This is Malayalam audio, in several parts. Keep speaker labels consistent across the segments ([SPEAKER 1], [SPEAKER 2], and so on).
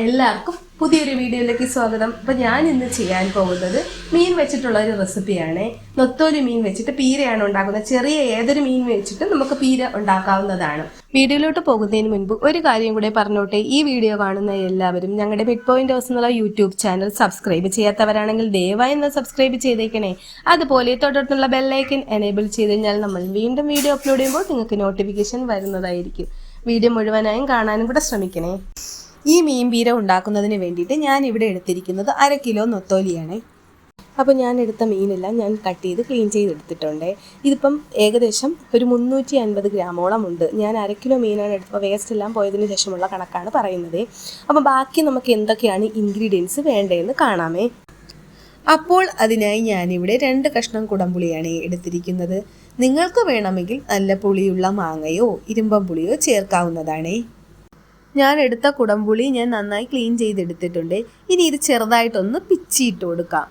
[SPEAKER 1] എല്ലാവർക്കും പുതിയൊരു വീഡിയോയിലേക്ക് സ്വാഗതം. അപ്പൊ ഞാൻ ഇന്ന് ചെയ്യാൻ പോകുന്നത് മീൻ വെച്ചിട്ടുള്ള ഒരു റെസിപ്പിയാണ് നൊത്തോലി മീൻ വെച്ചിട്ട് പീരയാണ് ഉണ്ടാക്കുന്നത്. ചെറിയ ഏതൊരു മീൻ വെച്ചിട്ട് നമുക്ക് പീര ഉണ്ടാക്കാവുന്നതാണ്. വീഡിയോയിലോട്ട് പോകുന്നതിന് മുൻപ് ഒരു കാര്യം കൂടെ പറഞ്ഞോട്ടെ. ഈ വീഡിയോ കാണുന്ന എല്ലാവരും ഞങ്ങളുടെ ബിഗ് പോയിന്റ് ഹൗസ് എന്നുള്ള യൂട്യൂബ് ചാനൽ സബ്സ്ക്രൈബ് ചെയ്യാത്തവരാണെങ്കിൽ ദയവായി ഒന്ന് സബ്സ്ക്രൈബ് ചെയ്തേക്കണേ. അതുപോലെ തൊട്ടടുത്തുള്ള ബെല്ലൈക്കൻ എനേബിൾ ചെയ്ത് കഴിഞ്ഞാൽ നമ്മൾ വീണ്ടും വീഡിയോ അപ്ലോഡ് ചെയ്യുമ്പോൾ നിങ്ങൾക്ക് നോട്ടിഫിക്കേഷൻ വരുന്നതായിരിക്കും. വീഡിയോ മുഴുവനായും കാണാനും കൂടെ ശ്രമിക്കണേ. ഈ മീൻ പീര ഉണ്ടാക്കുന്നതിന് വേണ്ടിയിട്ട് ഞാൻ ഇവിടെ എടുത്തിരിക്കുന്നത് അര കിലോ നൊത്തോലിയാണ്. അപ്പോൾ ഞാൻ എടുത്ത മീനെല്ലാം ഞാൻ കട്ട് ചെയ്ത് ക്ലീൻ ചെയ്തെടുത്തിട്ടുണ്ട് ഇതിപ്പം ഏകദേശം ഒരു മുന്നൂറ്റി അൻപത് ഗ്രാമോളം ഉണ്ട്. ഞാൻ അര കിലോ മീനാണ് എടുത്തപ്പോൾ വേസ്റ്റ് എല്ലാം പോയതിന് ശേഷമുള്ള കണക്കാണ് പറയുന്നത്. അപ്പോൾ ബാക്കി നമുക്ക് എന്തൊക്കെയാണ് ഇൻഗ്രീഡിയൻസ് വേണ്ടതെന്ന് കാണാമേ. അപ്പോൾ അതിനായി ഞാനിവിടെ രണ്ട് കഷ്ണം കുടംപുളിയാണ് എടുത്തിരിക്കുന്നത്. നിങ്ങൾക്ക് വേണമെങ്കിൽ നല്ല പുളിയുള്ള മാങ്ങയോ ഇരുമ്പം പുളിയോ ചേർക്കാവുന്നതാണേ. ഞാൻ എടുത്ത കുടംപുളി ഞാൻ നന്നായി ക്ലീൻ ചെയ്തെടുത്തിട്ടുണ്ട്. ഇനി ഇത് ചെറുതായിട്ടൊന്ന് പിച്ചിയിട്ട് കൊടുക്കാം.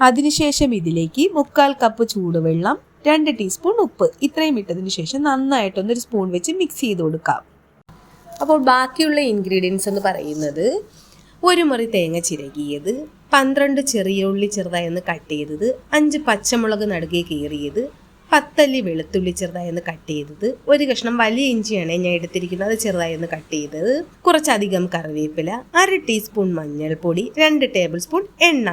[SPEAKER 1] അതിനുശേഷം ഇതിലേക്ക് മുക്കാൽ കപ്പ് ചൂടുവെള്ളം രണ്ട് ടീസ്പൂൺ ഉപ്പ്. ഇത്രയും ഇട്ടതിന് ശേഷം നന്നായിട്ടൊന്നൊരു സ്പൂൺ വെച്ച് മിക്സ് ചെയ്ത് കൊടുക്കാം. അപ്പോൾ ബാക്കിയുള്ള ഇൻഗ്രീഡിയൻസ് എന്ന് പറയുന്നത് ഒരു മുറി തേങ്ങ ചിരകിയത് പന്ത്രണ്ട് ചെറിയ ഉള്ളി ചെറുതായി ഒന്ന് കട്ട് ചെയ്തത് അഞ്ച് പച്ചമുളക് നടുകെ കീറിയത് പത്തല്ലി വെളുത്തുള്ളി ചെറുതായി ഒന്ന് കട്ട് ചെയ്തത്. ഒരു കഷ്ണം വലിയ ഇഞ്ചിയാണ് ഞാൻ എടുത്തിരിക്കുന്നത്. അത് ചെറുതായി ഒന്ന് കട്ട് ചെയ്തത്. കുറച്ചധികം കറിവേപ്പില അര ടീസ്പൂൺ മഞ്ഞൾപ്പൊടി രണ്ട് ടേബിൾ സ്പൂൺ എണ്ണ.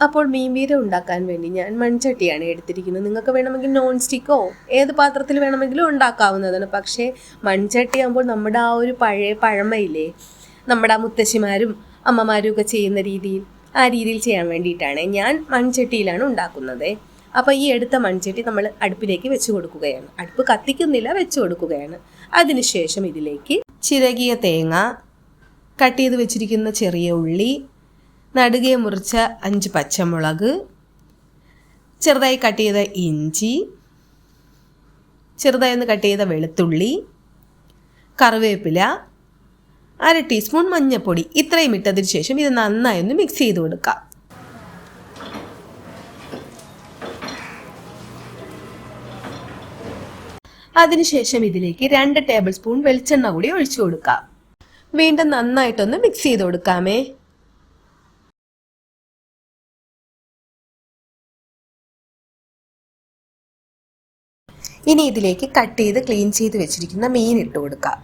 [SPEAKER 1] അപ്പോൾ മീൻ വീര ഉണ്ടാക്കാൻ വേണ്ടി ഞാൻ മൺചട്ടിയാണ് എടുത്തിരിക്കുന്നത്. നിങ്ങൾക്ക് വേണമെങ്കിൽ നോൺ സ്റ്റിക്കോ ഏത് പാത്രത്തിൽ വേണമെങ്കിലും ഉണ്ടാക്കാവുന്നതാണ്. പക്ഷേ മൺചട്ടി ആകുമ്പോൾ നമ്മുടെ ആ ഒരു പഴയ പഴമയില്ലേ നമ്മുടെ ആ മുത്തശ്ശിമാരും അമ്മമാരും ഒക്കെ ചെയ്യുന്ന രീതിയിൽ ആ രീതിയിൽ ചെയ്യാൻ വേണ്ടിയിട്ടാണ് ഞാൻ മൺചട്ടിയിലാണ് ഉണ്ടാക്കുന്നത്. അപ്പോൾ ഈ എടുത്ത മൺചട്ടി നമ്മൾ അടുപ്പിലേക്ക് വെച്ച് കൊടുക്കുകയാണ്. അടുപ്പ് കത്തിക്കുന്നില്ല വെച്ച് കൊടുക്കുകയാണ്. അതിനുശേഷം ഇതിലേക്ക് ചിരകിയ തേങ്ങ കട്ട് ചെയ്ത് വെച്ചിരിക്കുന്ന ചെറിയ ഉള്ളി നടുകെ മുറിച്ച അഞ്ച് പച്ചമുളക് ചെറുതായി കട്ട് ചെയ്ത ഇഞ്ചി ചെറുതായി ഒന്ന് കട്ട് ചെയ്ത വെളുത്തുള്ളി കറിവേപ്പില അര ടീസ്പൂൺ മഞ്ഞൾപ്പൊടി ഇത്രയും ഇട്ടതിന് ശേഷം ഇത് നന്നായി ഒന്ന് മിക്സ് ചെയ്ത് കൊടുക്കാം. അതിനുശേഷം ഇതിലേക്ക് രണ്ട് ടേബിൾ സ്പൂൺ വെളിച്ചെണ്ണ കൂടി ഒഴിച്ചു കൊടുക്കാം. വീണ്ടും നന്നായിട്ടൊന്ന് മിക്സ് ചെയ്ത് കൊടുക്കാമേ. ഇനി ഇതിലേക്ക് കട്ട് ചെയ്ത് ക്ലീൻ ചെയ്ത് വെച്ചിരിക്കുന്ന മീൻ ഇട്ട് കൊടുക്കാം.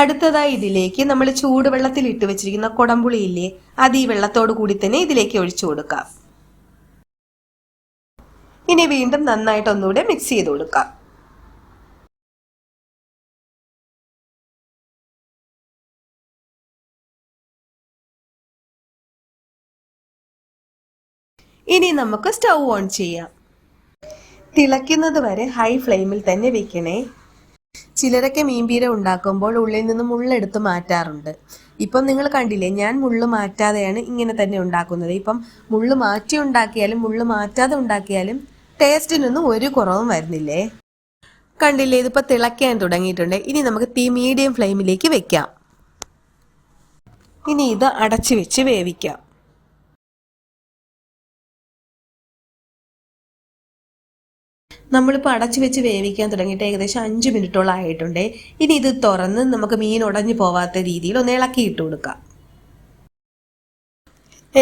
[SPEAKER 1] അടുത്തതായി ഇതിലേക്ക് നമ്മൾ ചൂടുവെള്ളത്തിൽ ഇട്ട് വെച്ചിരിക്കുന്ന കുടംപുളി ഇല്ലേ അത് ഈ വെള്ളത്തോട് കൂടി തന്നെ ഇതിലേക്ക് ഒഴിച്ചു കൊടുക്കാം. ഇനി വീണ്ടും നന്നായിട്ട് ഒന്നുകൂടെ മിക്സ് ചെയ്ത് കൊടുക്കാം. ഇനി നമുക്ക് സ്റ്റൗ ഓൺ ചെയ്യാം. തിളയ്ക്കുന്നത് വരെ ഹൈ ഫ്ലെയിമിൽ തന്നെ വെക്കണേ. ചിലരൊക്കെ മീൻപീര ഉണ്ടാക്കുമ്പോൾ ഉള്ളിൽ നിന്ന് മുള്ളെടുത്ത് മാറ്റാറുണ്ട്. ഇപ്പം നിങ്ങൾ കണ്ടില്ലേ ഞാൻ മുള്ള് മാറ്റാതെയാണ് ഇങ്ങനെ തന്നെ ഉണ്ടാക്കുന്നത്. ഇപ്പം മുള്ള് മാറ്റി ഉണ്ടാക്കിയാലും മുള്ള് മാറ്റാതെ ഉണ്ടാക്കിയാലും ടേസ്റ്റിനൊന്നും ഒരു കുറവും വരുന്നില്ലേ? കണ്ടില്ലേ ഇതിപ്പോൾ തിളയ്ക്കാൻ തുടങ്ങിയിട്ടുണ്ട്. ഇനി നമുക്ക് തീ മീഡിയം ഫ്ലെയിമിലേക്ക് വെക്കാം. ഇനി ഇത് അടച്ചു വെച്ച് വേവിക്കാം. നമ്മളിപ്പോൾ അടച്ചു വെച്ച് വേവിക്കാൻ തുടങ്ങിയിട്ട് ഏകദേശം അഞ്ച് മിനിറ്റോളം ആയിട്ടുണ്ട്. ഇനി ഇത് തുറന്ന് നമുക്ക് മീൻ ഉടഞ്ഞു പോവാത്ത രീതിയിൽ ഒന്ന് ഇളക്കി ഇട്ട് കൊടുക്കാം.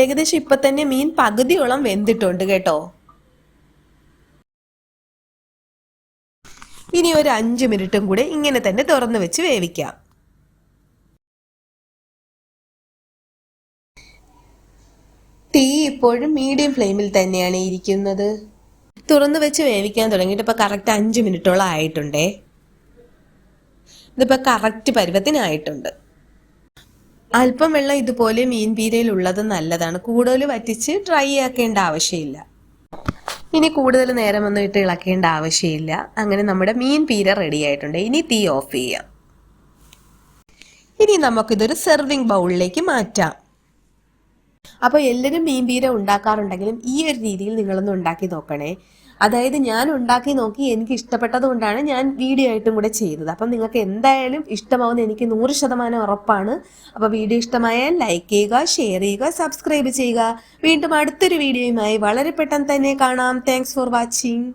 [SPEAKER 1] ഏകദേശം ഇപ്പൊ തന്നെ മീൻ പകുതിയോളം വെന്തിട്ടുണ്ട് കേട്ടോ. ഇനി ഒരു അഞ്ച് മിനിറ്റും കൂടെ ഇങ്ങനെ തന്നെ തുറന്നു വെച്ച് വേവിക്കാം. തീ ഇപ്പോഴും മീഡിയം ഫ്ലെയിമിൽ തന്നെയാണ് ഇരിക്കുന്നത്. തുറന്നു വെച്ച് വേവിക്കാൻ തുടങ്ങിയിട്ട് ഇപ്പോൾ കറക്റ്റ് അഞ്ച് മിനിറ്റോളം ആയിട്ടുണ്ടേ. ഇതിപ്പോൾ കറക്റ്റ് പരുവത്തിനായിട്ടുണ്ട്. അല്പം വെള്ളം ഇതുപോലെ മീൻ പീരയിൽ ഉള്ളത് നല്ലതാണ്. കൂടുതൽ വറ്റിച്ച് ഡ്രൈ ആക്കേണ്ട ആവശ്യമില്ല. ഇനി കൂടുതൽ നേരം ഒന്നും ഇട്ട് ഇളക്കേണ്ട ആവശ്യമില്ല. അങ്ങനെ നമ്മുടെ മീൻ പീര റെഡി ആയിട്ടുണ്ട്. ഇനി തീ ഓഫ് ചെയ്യാം. ഇനി നമുക്കിതൊരു സെർവിങ് ബൗളിലേക്ക് മാറ്റാം. അപ്പോൾ എല്ലാവരും മീൻ പീര ഉണ്ടാക്കാറുണ്ടെങ്കിലും ഈ ഒരു രീതിയിൽ നിങ്ങളൊന്ന് ഉണ്ടാക്കി നോക്കണേ. അതായത് ഞാൻ ഉണ്ടാക്കി നോക്കി എനിക്ക് ഇഷ്ടപ്പെട്ടത് കൊണ്ടാണ് ഞാൻ വീഡിയോ ആയിട്ടും കൂടെ ചെയ്തത് അപ്പം നിങ്ങൾക്ക് എന്തായാലും ഇഷ്ടമാവുന്ന എനിക്ക് നൂറ് ശതമാനം ഉറപ്പാണ്. അപ്പോൾ വീഡിയോ ഇഷ്ടമായാൽ ലൈക്ക് ചെയ്യുക ഷെയർ ചെയ്യുക സബ്സ്ക്രൈബ് ചെയ്യുക. വീണ്ടും അടുത്തൊരു വീഡിയോയുമായി വളരെ പെട്ടെന്ന് തന്നെ കാണാം. Thanks for watching